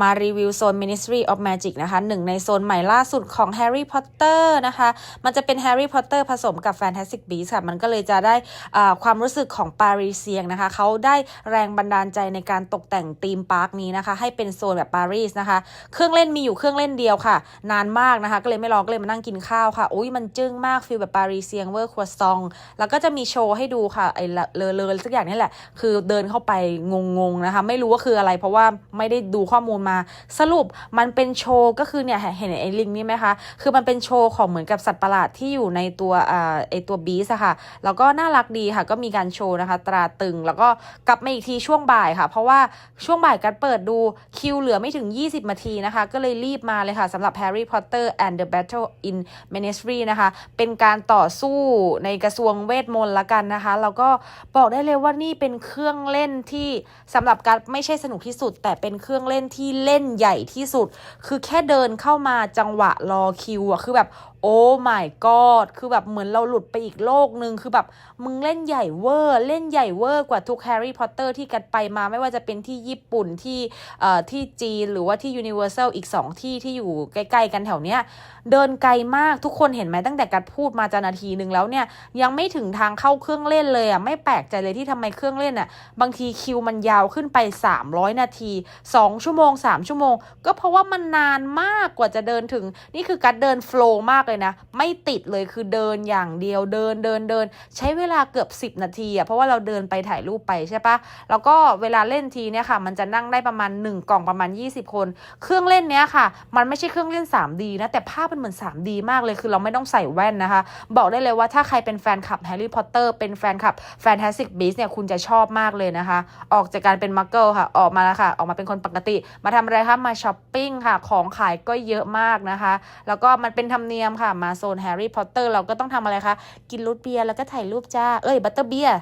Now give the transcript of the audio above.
มารีวิวโซน Ministry of Magic นะคะหนึ่งในโซนใหม่ล่าสุดของ Harry Potter นะคะ มันจะเป็น Harry Potter ผสมกับ Fantastic Beasts ค่ะ มันก็เลยจะได้อ่าความรู้สึกของปารีเซียงนะคะ เขาได้แรงบันดาลใจในการตกแต่งธีมพาร์คนี้นะคะ ให้เป็นโซนแบบปารีสนะคะ เครื่องเล่นมีอยู่เครื่องเล่นเดียวค่ะ นานมากนะคะ ก็เลยไม่ลอก็เลยมานั่งกินข้าวค่ะ อุ้ยมันจึ้งมากฟีลแบบปารีเซียงเวอร์ครัวซอง แล้วก็จะมีโชว์ให้ดูค่ะไอ้เลอเลอสักอย่างนี่แหละ คือเดินเข้าไปงงๆนะคะ ไม่รู้ว่าคืออะไรเพราะว่าไม่ได้ดูข้อมูลมา สรุปมันเป็นโชว์ก็คือเนี่ยเห็นไอ้ลิงนี่ไหมคะ คือมันเป็นโชว์ของเหมือนกับสัตว์ประหลาดที่อยู่ในตัวอ่าไอตัวบีสอะค่ะ แล้วก็น่ารักดีค่ะ ก็มีการโชว์นะคะ ตราตึง แล้วก็กลับมาอีกทีช่วงบ่ายค่ะ เพราะว่าช่วงบ่ายกัดเปิดดูคิวเหลือไม่ถึง 20นาทีนะคะ ก็เลยรีบมาเลยค่ะสำหรับ Harry Potter and the Battle in Ministry นะคะ เป็นการต่อสู้ในกระทรวงเวทมนต์ละกันนะคะ แล้วก็บอกได้เลยว่านี่เป็นเครื่องเล่นที่สำหรับการไม่ใช่สนุกที่สุด แต่เป็นเครื่องเล่นที่เล่นใหญ่ที่สุด คือแค่เดินเข้ามาจังหวะรอคิวอะคือแบบ โอ้ my god คือแบบเหมือนเราหลุดไปอีกโลกหนึ่งคือแบบมึงเล่นใหญ่เวอร์ เล่นใหญ่เวอร์กว่าทุกแฮร์รี่พอตเตอร์ที่กันไปมาไม่ว่าจะเป็นที่ญี่ปุ่นที่เอ่อที่จีนหรือว่าที่ยูนิเวอร์แซลอีก 2 ที่ที่อยู่ใกล้ๆกันแถวเนี้ย เดินไกลมากทุกคนเห็นไหมตั้งแต่กัดพูดมาจะนาทีหนึ่งแล้วเนี่ย ยังไม่ถึงทางเข้าเครื่องเล่นเลยอะไม่แปลกใจเลยที่ทำไมเครื่องเล่นอะบางทีคิวมันยาวขึ้นไป 300 นาที 2 ชั่วโมง 3 ชั่วโมง ก็เพราะว่ามันนานมากกว่าจะเดินถึงนี่คือกัดเดินโฟล์มากเลยนะ ไม่ติดเลยคือเดินอย่างเดียวเดินเดินเดิน ใช้เวลาเกือบ 10 นาทีอะเพราะว่าเราเดินไปถ่ายรูปไปใช่ปะแล้วก็เวลาเล่นทีเนี่ยค่ะ มันจะนั่งได้ประมาณ 1 กล่องประมาณ 20 คน เครื่องเล่นเนี้ยค่ะ มันไม่ใช่เครื่องเล่น 3D นะแต่ภาพมันเหมือน 3D มากเลยคือเราไม่ต้องใส่แว่นนะคะ บอกได้เลยว่าถ้าใครเป็นแฟนคลับแฮร์รี่พอตเตอร์เป็นแฟนคลับ Fantastic Beasts เนี่ยคุณจะชอบมากเลยนะคะ ออกจากการเป็นมักเกิลค่ะ ออกมาแล้วค่ะ ออกมาเป็นคนปกติ มาทำอะไรคะมาช้อปปิ้งค่ะ ของขายก็เยอะมากนะคะ แล้วก็มันเป็นธรรมเนียมค่ะ มาโซนแฮร์รี่พอตเตอร์เราก็ต้องทำอะไรคะ กินรูทเบียร์แล้วก็ถ่ายรูปจ้า เอ้ยบัตเตอร์เบียร์